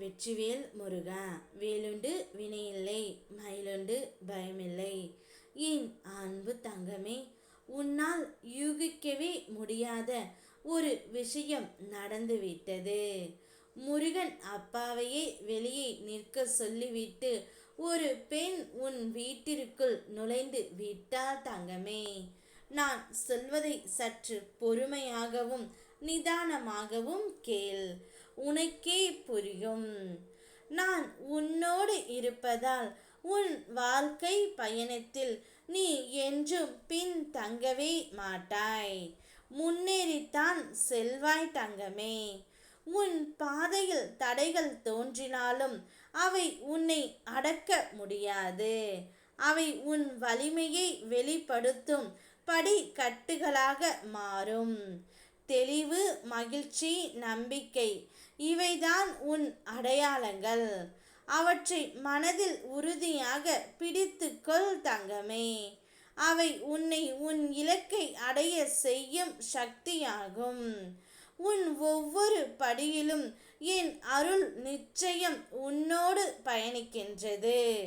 வெற்றிவேல் முருகா. வேலுண்டு வினையில்லை மயிலுண்டு பயமில்லை. என் அன்பு தங்கமே உன்னால் யூகிக்கவே முடியாத ஒரு விஷயம் நடந்துவிட்டது. முருகன் அப்பாவையே வெளியே நிற்க சொல்லிவிட்டு ஒரு பெண் உன் வீட்டிற்குள் நுழைந்து விட்டால் தங்கமே. நான் சொல்வதை சற்று பொறுமையாகவும் நிதானமாகவும் கேள். உனக்கே புரியும். நான் உன்னோடு இருப்பதால் உன் வாழ்க்கை பயணத்தில் நீ என்றும் பின் தங்கவே மாட்டாய். முன்னேறித்தான் செல்வாய் தங்கமே. உன் பாதையில் தடைகள் தோன்றினாலும் அவை உன்னை அடக்க முடியாது. அவை உன் வலிமையை வெளிப்படுத்தும் படிக்கட்டுகளாக மாறும். தெளிவு மகிழ்ச்சி நம்பிக்கை. இவைதான் உன் அடையாளங்கள். அவற்றை மனதில் உறுதியாக பிடித்துக்கொள் தங்கமே. அவை உன்னை உன் இலக்கை அடைய செய்யும் சக்தியாகும். உன் ஒவ்வொரு படியிலும் என் அருள் நிச்சயம் உன்னோடு பயணிக்கின்றது.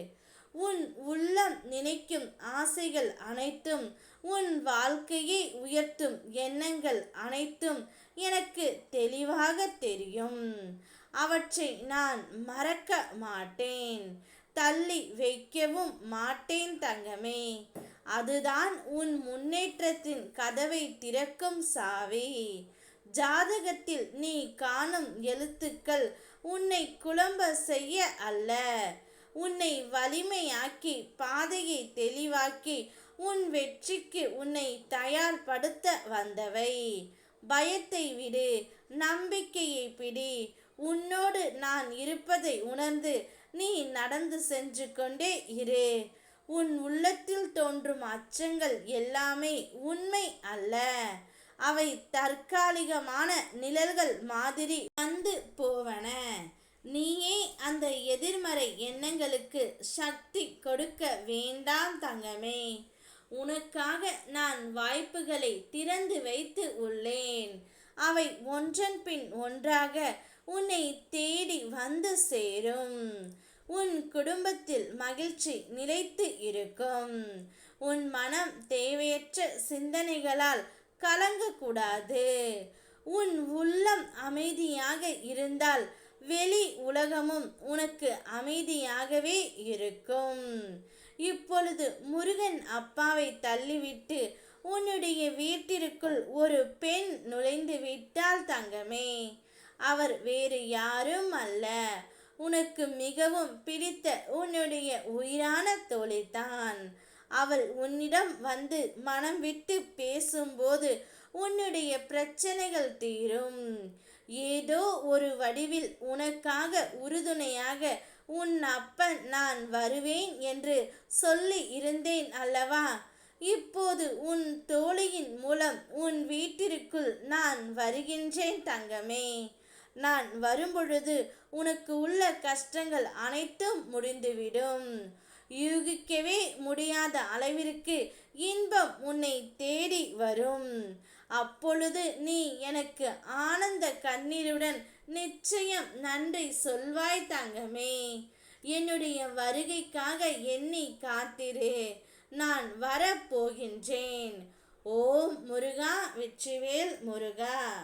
உன் உள்ளம் நினைக்கும் ஆசைகள் அனைத்தும் உன் வாழ்க்கையை உயர்த்தும் எண்ணங்கள் அனைத்தும் எனக்கு தெளிவாக தெரியும். அவற்றை நான் மறக்க மாட்டேன். தள்ளி வைக்கவும் மாட்டேன் தங்கமே. அதுதான் உன் முன்னேற்றத்தின் கதவை திறக்கும் சாவி. ஜாதகத்தில் நீ காணும் எழுத்துக்கள் உன்னை குழம்ப செய்ய அல்ல. உன்னை வலிமையாக்கி பாதையை தெளிவாக்கி உன் வெற்றிக்கு உன்னை தயார்படுத்த வந்தவை. பயத்தை விடு நம்பிக்கையை பிடி. உன்னோடு நான் இருப்பதை உணர்ந்து நீ நடந்து சென்று கொண்டே இரு. உன் உள்ளத்தில் தோன்றும் அச்சங்கள் எல்லாமே உண்மை அல்ல. அவை தற்காலிகமான நிழல்கள் மாதிரி வந்து போவன. நீயே அந்த எதிர்மறை எண்ணங்களுக்கு சக்தி கொடுக்க வேண்டாம் தங்கமே. உனக்காக நான் வாய்ப்புகளை திறந்து வைத்து உள்ளேன். அவை ஒன்றன் பின் ஒன்றாக உன்னை தேடி வந்து சேரும். உன் குடும்பத்தில் மகிழ்ச்சி நிலைத்து இருக்கும். உன் மனம் தேவையற்ற சிந்தனைகளால் கலங்கக்கூடாது. உன் உள்ளம் அமைதியாக இருந்தால் வெளி உலகமும் உனக்கு அமைதியாகவே இருக்கும். இப்பொழுது முருகன் அப்பாவை தள்ளிவிட்டு உன்னுடைய வீட்டிற்குள் ஒரு பெண் நுழைந்து விட்டால் தங்கமே. அவர் வேறு யாரும் அல்ல. உனக்கு மிகவும் பிடித்த உன்னுடைய உயிரான தோழிதான். அவள் உன்னிடம் வந்து மனம் விட்டு பேசும்போது உன்னுடைய பிரச்சனைகள் தீரும். ஏதோ ஒரு வடிவில் உனக்காக உறுதுணையாக உன் அப்பன் நான் வருவேன் என்று சொல்லி இருந்தேன் அல்லவா? இப்போது உன் தோழியின் மூலம் உன் வீட்டிற்குள் நான் வருகின்றேன் தங்கமே. நான் வரும்பொழுது உனக்கு உள்ள கஷ்டங்கள் அனைத்தும் முடிந்துவிடும். யூகிக்கவே முடியாத அளவிற்கு இன்பம் உன்னை தேடி வரும். அப்பொழுது நீ எனக்கு ஆனந்த கண்ணீருடன் நிச்சயம் நன்றி சொல்வாய் தங்கமே. என்னுடைய வருகைக்காக எண்ணி காத்திரு. நான் வரப்போகின்றேன். ஓம் முருகா வெற்றிவேல் முருகா.